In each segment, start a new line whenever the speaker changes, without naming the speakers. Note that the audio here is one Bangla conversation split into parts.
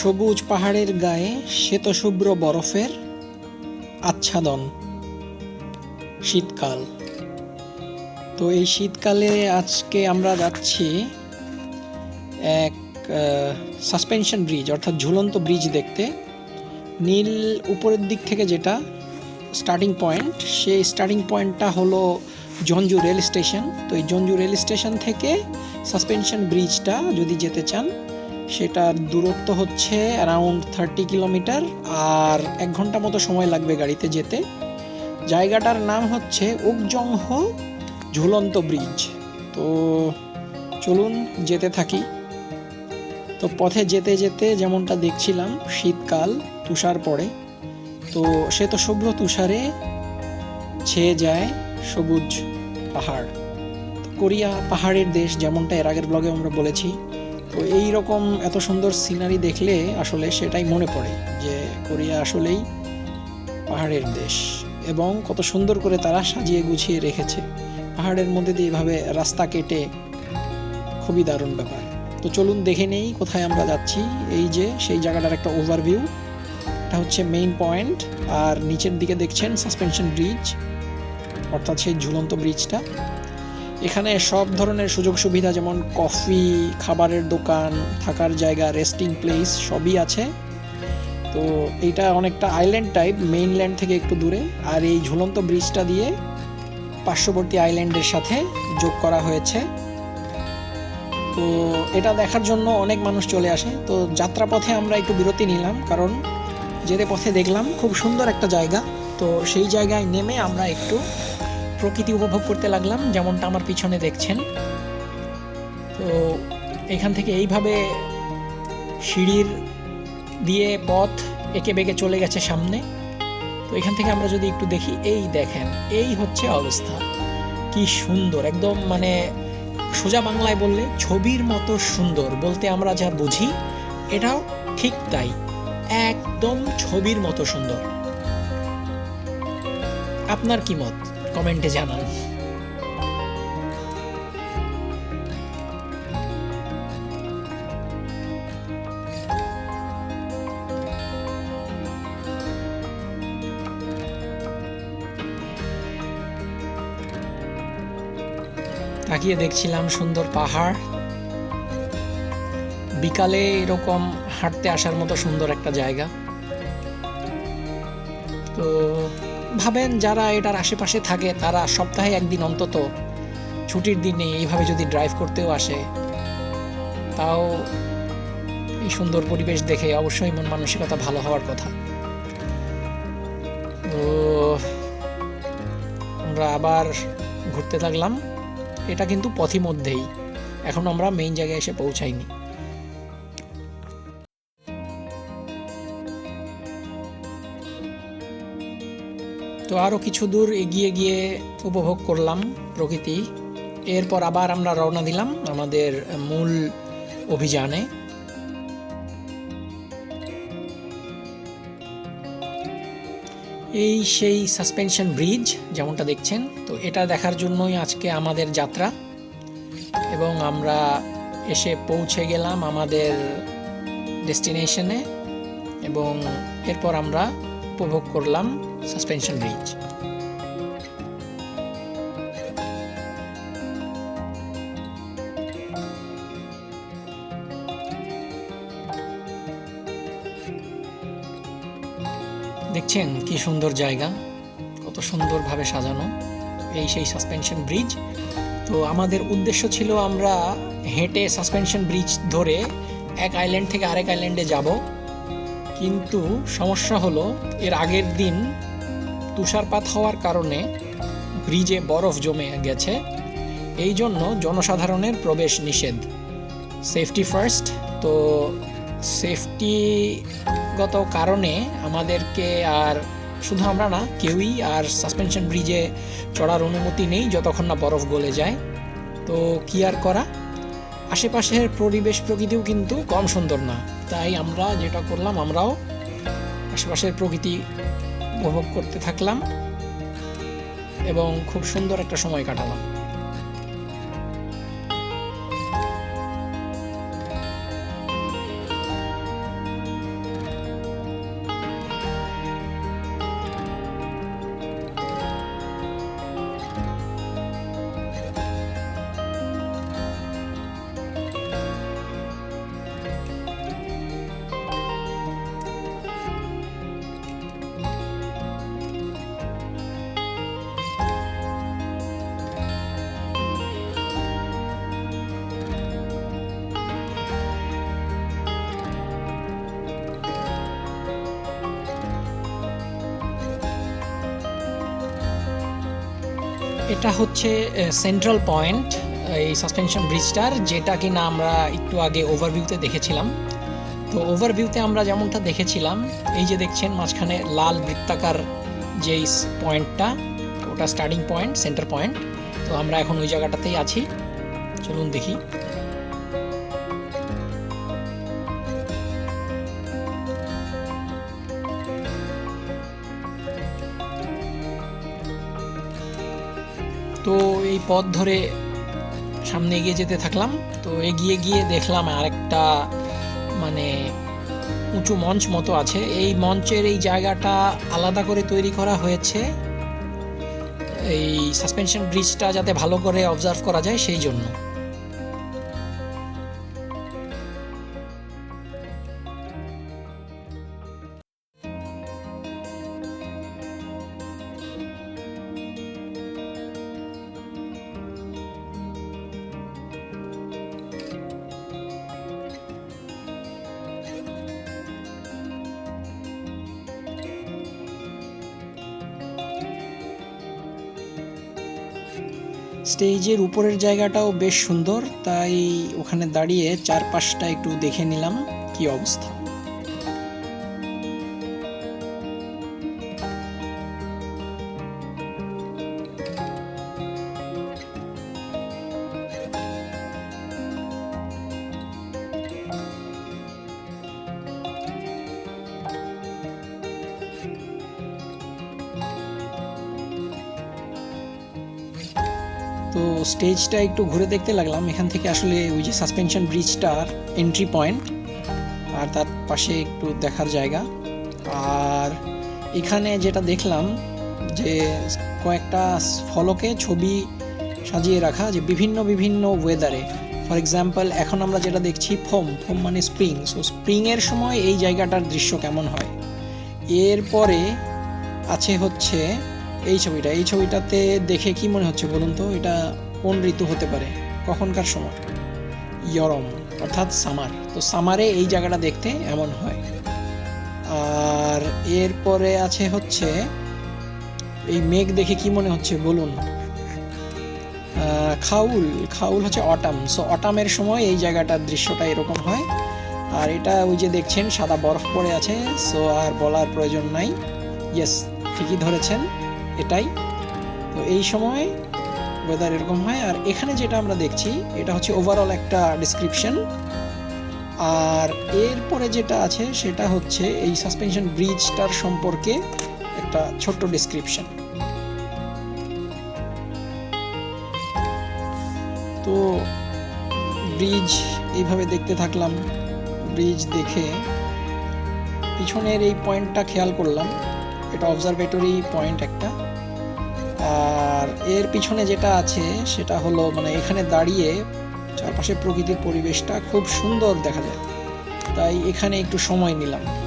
সবুজ পাহাড়ের গায়ে শ্বেতশুভ্র বরফের আচ্ছাদন। শীতকাল। তো এই শীতকালে আজকে আমরা যাচ্ছি এক সাসপেনশন ব্রিজ অর্থাৎ ঝুলন্ত ব্রিজ দেখতে। নীল উপরের দিক থেকে যেটা স্টার্টিং পয়েন্ট সেই স্টার্টিং পয়েন্টটা হলো জঞ্জু রেল স্টেশন। তো এই জঞ্জু রেল স্টেশন থেকে সাসপেনশন ব্রিজটা যদি যেতে চান সেটার দূরত্ব হচ্ছে অ্যারাউন্ড থার্টি কিলোমিটার আর এক ঘণ্টা মতো সময় লাগবে গাড়িতে যেতে। জায়গাটার নাম হচ্ছে উকজংহ ঝুলন্ত ব্রিজ। তো চলুন যেতে থাকি। তো পথে যেতে যেতে যেমনটা দেখছিলাম, শীতকাল, তুষার পড়ে। তো সে তো শুভ্র তুষারে ছেয়ে যায় সবুজ পাহাড়। কোরিয়া পাহাড়ের দেশ যেমনটা এর আগের ব্লগে আমরা বলেছি। তো এই রকম এত সুন্দর সিনারি দেখলে আসলে সেটাই মনে পড়ে যে কোরিয়া আসলেই পাহাড়ের দেশ এবং কত সুন্দর করে তারা সাজিয়ে গুছিয়ে রেখেছে। পাহাড়ের মধ্যে দিয়ে এভাবে রাস্তা কেটে খুবই দারুণ ব্যাপার। তো চলুন দেখে নেই কোথায় আমরা যাচ্ছি। এই যে সেই জায়গাটার একটা ওভারভিউ এটা হচ্ছে মেইন পয়েন্ট আর নিচের দিকে দেখছেন সাসপেনশন ব্রিজ অর্থাৎ সেই ঝুলন্ত ব্রিজটা এখানে সব ধরনের সুযোগ সুবিধা যেমন কফি, খাবারের দোকান, থাকার জায়গা রেস্টিং প্লেস সবই আছে। তো এইটা অনেকটা আইল্যান্ড টাইপ মেইনল্যান্ড থেকে একটু দূরে। আর এই ঝুলন্ত ব্রিজটা দিয়ে পার্শ্ববর্তী আইল্যান্ডের সাথে যোগ করা হয়েছে। তো এটা দেখার জন্য অনেক মানুষ চলে আসে। তো যাত্রাপথে আমরা একটু বিরতি নিলাম, কারণ যেতে পথে দেখলাম খুব সুন্দর একটা জায়গা। তো সেই জায়গায় নেমে আমরা একটু প্রকৃতি উপভোগ করতে লাগলাম, যেমনটা আমার পিছনে দেখছেন। তো এখান থেকে এইভাবে সিঁড়ির দিয়ে পথ এঁকে বেঁকে চলে গেছে সামনে। তো এখান থেকে আমরা যদি একটু দেখি, এই দেখেন, এই হচ্ছে অবস্থা। কি সুন্দর, একদম মানে সোজা বাংলায় বললে ছবির মতো সুন্দর বলতে আমরা যা বুঝি, এটাও ঠিক তাই, একদম ছবির মতো সুন্দর। আপনার কি মত? কমেন্টে জানান। তাকিয়ে দেখছিলাম সুন্দর পাহাড়। বিকালে এরকম হাঁটতে আসার মতো সুন্দর একটা জায়গা। তো ভাবেন যারা এটার আশেপাশে থাকে, তারা সপ্তাহে একদিন অন্তত ছুটির দিনে এইভাবে যদি ড্রাইভ করতেও আসে, তাও এই সুন্দর পরিবেশ দেখে অবশ্যই মন মানসিকতা ভালো হওয়ার কথা। তো আমরা আবার ঘুরতে থাকলাম। এটা কিন্তু পথিমধ্যেই। এখন আমরা মেইন জায়গায় এসে পৌঁছাইনি। তো আরও কিছু দূর এগিয়ে গিয়ে উপভোগ করলাম প্রকৃতি। এরপর আবার আমরা রওনা দিলাম আমাদের মূল অভিযানে। এই সেই সাসপেনশন ব্রিজ যেমনটা দেখছেন, তো এটা দেখার জন্যই আজকে আমাদের যাত্রা। এবং আমরা এসে পৌঁছে গেলাম আমাদের ডেস্টিনেশনে এবং এরপর আমরা উপভোগ করলাম সাসপেনশন ব্রিজ দেখছেন কি সুন্দর জায়গা, কত সুন্দরভাবে সাজানো এই সেই সাসপেনশন ব্রিজ তো আমাদের উদ্দেশ্য ছিল আমরা হেঁটে সাসপেনশন ব্রিজ ধরে এক আইল্যান্ড থেকে আরেক আইল্যান্ডে যাব। কিন্তু সমস্যা হলো, এর আগের দিন তুষারপাত হওয়ার কারণে ব্রিজে বরফ জমে গেছে। এই জন্য জনসাধারণের প্রবেশ নিষেধ। সেফটি ফার্স্ট তো সেফটিগত কারণে আমাদেরকে আর শুধু আমরা না, কেউই আর সাসপেনশন ব্রিজে চড়ার অনুমতি নেই, যতক্ষণ না বরফ গলে যায়। তো কি আর করা? আশেপাশের পরিবেশ প্রকৃতিও কিন্তু কম সুন্দর না। তাই আমরা যেটা করলাম, আমরাও আশেপাশের প্রকৃতি উপভোগ করতে থাকলাম এবং খুব সুন্দর একটা সময় কাটালাম। এটা হচ্ছে সেন্ট্রাল পয়েন্ট এই সাসপেনশন ব্রিজটার যেটা কি না আমরা একটু আগে ওভারভিউতে দেখেছিলাম। তো ওভারভিউতে আমরা যেমনটা দেখেছিলাম, এই যে দেখছেন মাঝখানে লাল বৃত্তাকার যেই পয়েন্টটা ওটা স্টার্টিং পয়েন্ট সেন্টার পয়েন্ট তো আমরা এখন ওই জায়গাটাতেই আছি। চলুন দেখি। তো এই পথ ধরে সামনে এগিয়ে যেতে থাকলাম। তো এগিয়ে গিয়ে দেখলাম আরেকটা মানে উঁচু মঞ্চ মতো আছে। এই মঞ্চের এই জায়গাটা আলাদা করে তৈরি করা হয়েছে। এই সাসপেনশন ব্রিজটা যাতে ভালো করে অবজার্ভ করা যায় সেই জন্য। স্টেজের উপরের জায়গাটাও বেশ সুন্দর তাই ওখানে দাঁড়িয়ে চারপাশটা একটু দেখে নিলাম কি অবস্থা। তো স্টেজটা একটু ঘুরে দেখতে লাগলাম। এখান থেকে আসলে ওই যে সাসপেনশন ব্রিজটার এন্ট্রি পয়েন্ট আর তার পাশে একটু দেখার জায়গা। আর এখানে যেটা দেখলাম যে কয়েকটা ফলকে ছবি সাজিয়ে রাখা, যে বিভিন্ন বিভিন্ন ওয়েদারে ফর এক্সাম্পল এখন আমরা যেটা দেখছি ফোম ফোম মানে স্প্রিং সো স্প্রিংয়ের সময় এই জায়গাটার দৃশ্য কেমন হয়? এরপরে আছে হচ্ছে এই ছবিটা, এই ছবিটাতে দেখে কি মনে হচ্ছে বলুন তো? এটা কোন ঋতু হতে পারে? কখনকার সময়। ইয়রম, অর্থাৎ সামার। তো সামারে এই জায়গাটা দেখতে এমন হয়। আর এরপরে আছে হচ্ছে, এই মেঘ দেখে কি মনে হচ্ছে বলুন? খাউল খাউল হচ্ছে অটাম। সো অটামের সময় এই জায়গাটার দৃশ্যটা এরকম হয়। আর এটা ওই যে দেখছেন, সাদা বরফ পড়ে আছে। সো আর বলার প্রয়োজন নাই। ইয়েস ঠিকই ধরেছেন। এটাই। তো এই সময় ওয়েদার এরকম হয়। আর এখানে যেটা আমরা দেখছি, এটা হচ্ছে ওভারঅল একটা ডিসক্রিপশন আর এরপরে যেটা আছে, সেটা হচ্ছে এই সাসপেনশন ব্রিজটার সম্পর্কে একটা ছোট্ট ডিসক্রিপশন তো ব্রিজ এইভাবে দেখতে থাকলাম। ব্রিজ দেখে পিছনের এই পয়েন্টটা খেয়াল করলাম। এটা অবজারভেটরি পয়েন্ট একটা। আর এর পিছনে যেটা আছে, সেটা হলো মানে এখানে দাঁড়িয়ে চারপাশে প্রকৃতির পরিবেশটা খুব সুন্দর দেখা যায়। তাই এখানে একটু সময় নিলাম।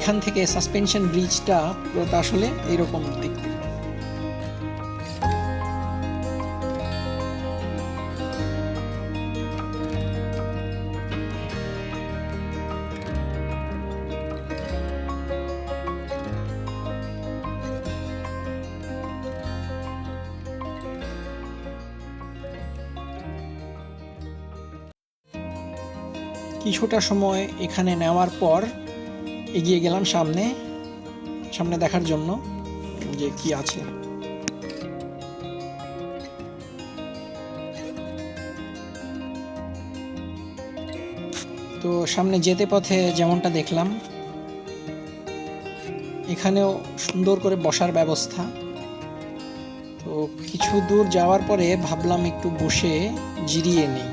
এখান থেকে সাসপেনশন ব্রিজটা পুরোটা আসলে এরকম দেখতে কিছুটা সময় এখানে নেওয়ার পর এগিয়ে গেলাম সামনে সামনে দেখার জন্য যে কি আছে। তো সামনে যেতে পথে যেমনটা দেখলাম, এখানেও সুন্দর করে বসার ব্যবস্থা। তো কিছু দূর যাওয়ার পরে ভাবলাম একটু বসে জিরিয়ে নিই।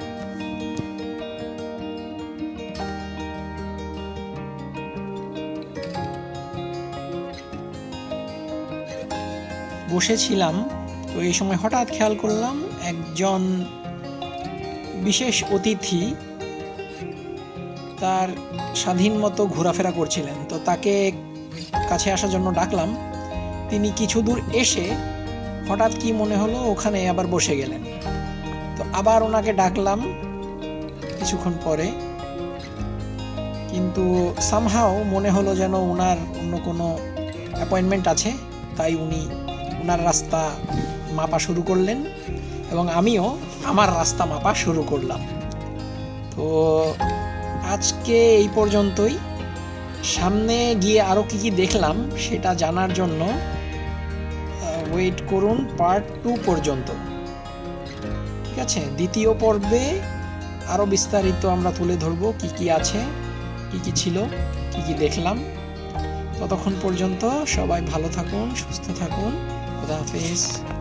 বসেছিলাম, তো এই সময় হঠাৎ খেয়াল করলাম একজন বিশেষ অতিথি তার স্বাধীন মতো ঘোরাফেরা করছিলেন। তো তাকে কাছে আসার জন্য ডাকলাম। তিনি কিছু দূর এসে হঠাৎ কি মনে হলো ওখানে আবার বসে গেলেন। তো আবার ওনাকে ডাকলাম কিছুক্ষণ পরে। কিন্তু সামহাও মনে হলো যেন ওনার অন্য কোনো অ্যাপয়েন্টমেন্ট আছে, তাই উনি ওনার রাস্তা মাপা শুরু করলেন এবং আমিও আমার রাস্তা মাপা শুরু করলাম। তো আজকে এই পর্যন্তই। সামনে গিয়ে আরও কি কি দেখলাম সেটা জানার জন্য ওয়েট করুন পার্ট টু পর্যন্ত। ঠিক আছে? দ্বিতীয় পর্বে আরও বিস্তারিত আমরা তুলে ধরবো কি কি আছে, কি কি ছিল, কি কি দেখলাম। ততক্ষণ পর্যন্ত সবাই ভালো থাকুন, সুস্থ থাকুন। that is.